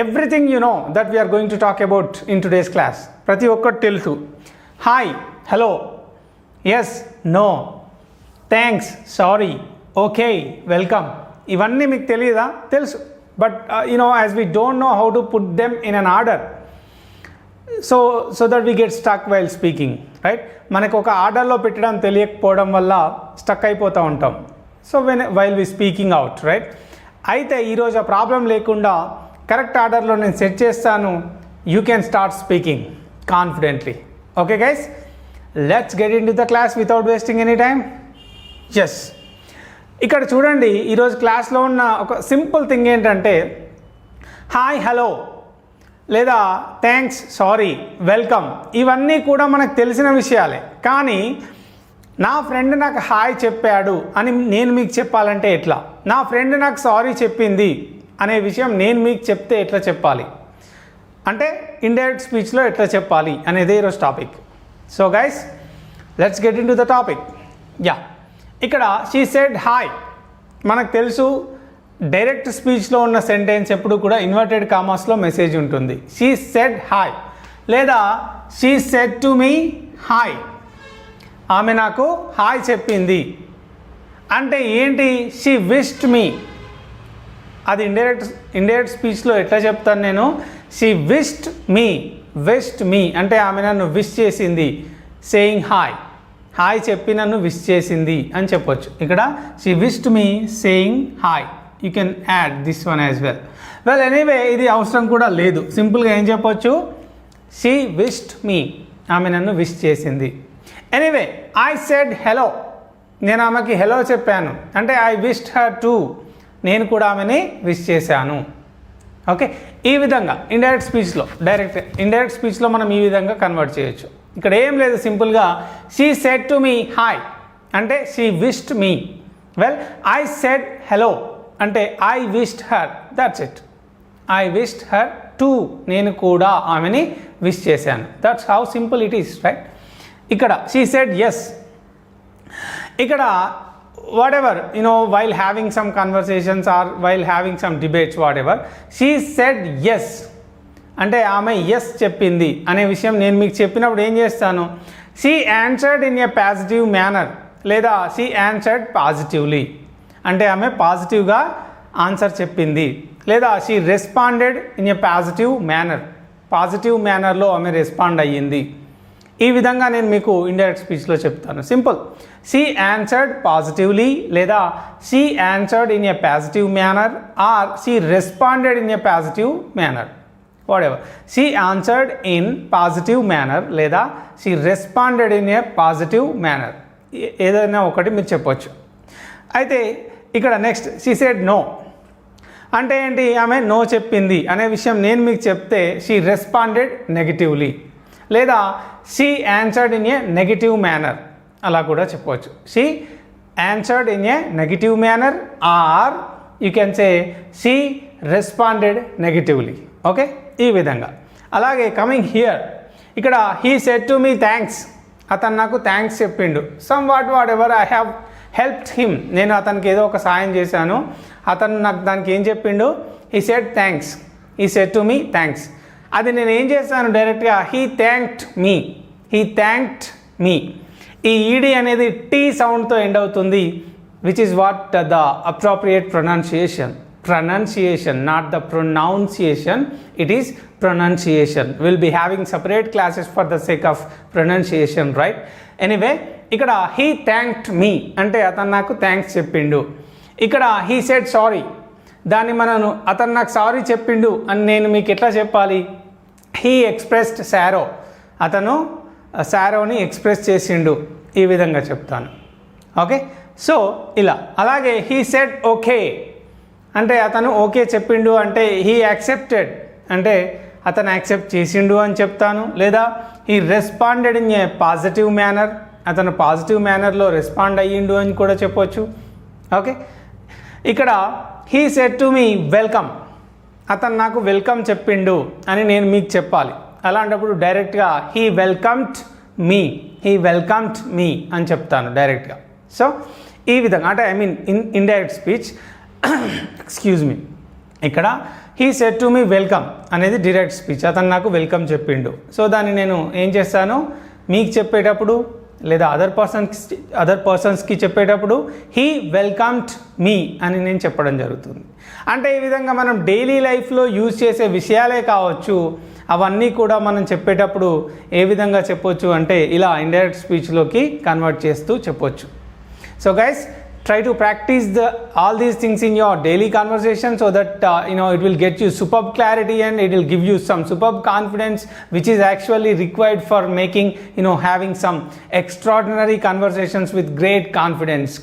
Everything you know that we are going to talk about in today's class ప్రతి ఒక్కటి తెలుసు. Hi hello yes no thanks sorry okay welcome ఇవన్నీ మీకు తెలియదా? తెలుసు. But you know as we don't know how to put them in an order so so that we get stuck while speaking right మనకు ఒక ఆర్డర్లో పెట్టడం తెలియకపోవడం వల్ల స్టక్ అయిపోతూ ఉంటాం. So when while we speaking out right అయితే ఈరోజు ఆ ప్రాబ్లం లేకుండా కరెక్ట్ ఆర్డర్లో నేను సెట్ చేస్తాను. You can start speaking confidently okay guys let's get in to the class without wasting any time yes ఇక్కడ చూడండి ఈరోజు క్లాస్లో ఉన్న ఒక సింపుల్ థింగ్ ఏంటంటే హాయ్ హలో లేదా థ్యాంక్స్ సారీ వెల్కమ్ ఇవన్నీ కూడా మనకు తెలిసిన విషయాలే. కానీ నా ఫ్రెండ్ నాకు హాయ్ చెప్పాడు అని నేను మీకు చెప్పాలంటే ఎట్లా? నా ఫ్రెండ్ నాకు సారీ చెప్పింది. అనే విషయం నేను మీకు చెప్తే ఎట్లా చెప్పాలి? అంటే ఇండైరెక్ట్ స్పీచ్లో ఎట్లా చెప్పాలి అనేది ఈరోజు topic. So guys let's get in to the topic yeah ఇక్కడ షీ సెడ్ హాయ్ మనకు తెలుసు డైరెక్ట్ స్పీచ్లో ఉన్న సెంటెన్స్ ఎప్పుడు కూడా ఇన్వర్టెడ్ కామర్స్లో మెసేజ్ ఉంటుంది. షీ సెడ్ హాయ్ లేదా she said to me hi ఆమె నాకు హాయ్ చెప్పింది. అంటే ఏంటి? షీ విష్డ్ మీ అది ఇండైరెక్ట్ ఇండైరెక్ట్ స్పీచ్లో ఎట్లా చెప్తాను నేను? She wished me wished me అంటే ఆమె నన్ను విష్ చేసింది. సేయింగ్ హాయ్ హాయ్ చెప్పి నన్ను విష్ చేసింది అని చెప్పొచ్చు. ఇక్కడ she wished me saying hi you can add this one as well well anyway ఇది అవసరం కూడా లేదు. సింపుల్గా ఏం చెప్పొచ్చు? షీ విష్డ్ మీ ఆమె నన్ను విష్ చేసింది. ఎనీవే ఐ సెడ్ హెలో నేను ఆమెకి హెలో చెప్పాను. అంటే ఐ విష్డ్ హర్ టు నేను కూడా ఆమెని విష్ చేశాను. ఓకే ఈ విధంగా ఇండైరెక్ట్ స్పీచ్లో డైరెక్ట్ ఇండైరెక్ట్ స్పీచ్లో మనం ఈ విధంగా కన్వర్ట్ చేయొచ్చు. ఇక్కడ ఏం లేదు సింపుల్గా she said to me hi అంటే she wished me well I said hello అంటే I wished her that's it I wished her to నేను కూడా ఆమెని విష్ చేశాను. That's how simple it is right ఇక్కడ షీ సెడ్ ఎస్ ఇక్కడ whatever you you know while having some conversations or while having some debates whatever she she yes. Yes అంటే ఆమె yes చెప్పింది అనే విషయం నేను మీకు చెప్పినప్పుడు ఏం చేస్తాను? She answered in a positive manner లేదా షీ ఆన్సర్డ్ పాజిటివ్లీ అంటే ఆమె పాజిటివ్గా ఆన్సర్ చెప్పింది. లేదా she responded in a positive manner positive మేనర్లో ఆమె రెస్పాండ్ అయ్యింది. ఈ విధంగా నేను మీకు ఇండైరెక్ట్ స్పీచ్లో చెప్తాను. సింపుల్ షీ ఆన్సర్డ్ పాజిటివ్లీ లేదా she answered in a positive manner or she responded in a positive manner whatever ever she answered in positive manner లేదా she responded in a positive manner ఏదైనా ఒకటి మీరు చెప్పొచ్చు. అయితే ఇక్కడ నెక్స్ట్ షీ సెడ్ నో అంటే ఏంటి? ఆమె నో చెప్పింది అనే విషయం నేను మీకు చెప్తే షీ రెస్పాండెడ్ నెగిటివ్లీ లేదా she answered in a negative manner అలా కూడా చెప్పవచ్చు. She answered in a negative manner or you can say she responded negatively okay ఈ విధంగా. అలాగే కమింగ్ హియర్ ఇక్కడ he said to me thanks అతను నాకు థ్యాంక్స్ చెప్పిండు. Some what whatever I have helped him నేను అతనికి ఏదో ఒక సాయం చేశాను. అతను నాకు దానికి ఏం చెప్పిండు? He said thanks he said to me thanks అది నేను ఏం చేశాను? డైరెక్ట్గా he thanked me he thanked me ఈ ఈడి అనేది టీ సౌండ్తో ఎండ్ అవుతుంది which is what the appropriate pronunciation pronunciation not the pronunciation it is pronunciation will be having separate classes for the sake of pronunciation right anyway ఇక్కడ he thanked me అంటే అతను నాకు thanks చెప్పిండు. ఇక్కడ he said sorry దాన్ని మనను అతను నాకు సారీ చెప్పిండు అని నేను మీకు ఎట్లా చెప్పాలి? He expressed sorrow. అతను శారోని ఎక్స్ప్రెస్ చేసిండు. ఈ విధంగా చెప్తాను. ఓకే? సో ఇలా. అలాగే హీ సెట్ ఓకే. అంటే అతను ఓకే చెప్పిండు అంటే హీ యాక్సెప్టెడ్. అంటే అతను యాక్సెప్ట్ చేసిండు అని చెప్తాను. లేదా he responded in a positive manner అతను పాజిటివ్ మేనర్లో రెస్పాండ్ అయ్యిండు అని కూడా చెప్పొచ్చు. ఓకే? ఇక్కడ he said to me welcome. అతను నాకు వెల్కమ్ చెప్పిండు అని నేను మీకు చెప్పాలి. అలాంటప్పుడు డైరెక్ట్గా he welcomed me he welcomed me అని చెప్తాను డైరెక్ట్గా సో ఈ విధంగా అంటే I mean in indirect speech excuse me ఇక్కడ he said to me welcome అనేది డైరెక్ట్ స్పీచ్ అతను నాకు వెల్కమ్ చెప్పిండు. సో దాన్ని నేను ఏం చేస్తాను? మీకు చెప్పేటప్పుడు లేదా అదర్ పర్సన్స్ అదర్ పర్సన్స్కి చెప్పేటప్పుడు హీ వెల్కమ్డ్ మీ అని నేను చెప్పడం జరుగుతుంది. అంటే ఈ విధంగా మనం డైలీ లైఫ్లో యూజ్ చేసే విషయాలే కావచ్చు అవన్నీ కూడా మనం చెప్పేటప్పుడు ఏ విధంగా చెప్పొచ్చు అంటే ఇలా ఇండైరెక్ట్ స్పీచ్లోకి కన్వర్ట్ చేస్తూ చెప్పొచ్చు. So guys try to practice the all these things in your daily conversation so that uh, you know it will get you superb clarity and it will give you some superb confidence which is actually required for making you know having some extraordinary conversations with great confidence. Keep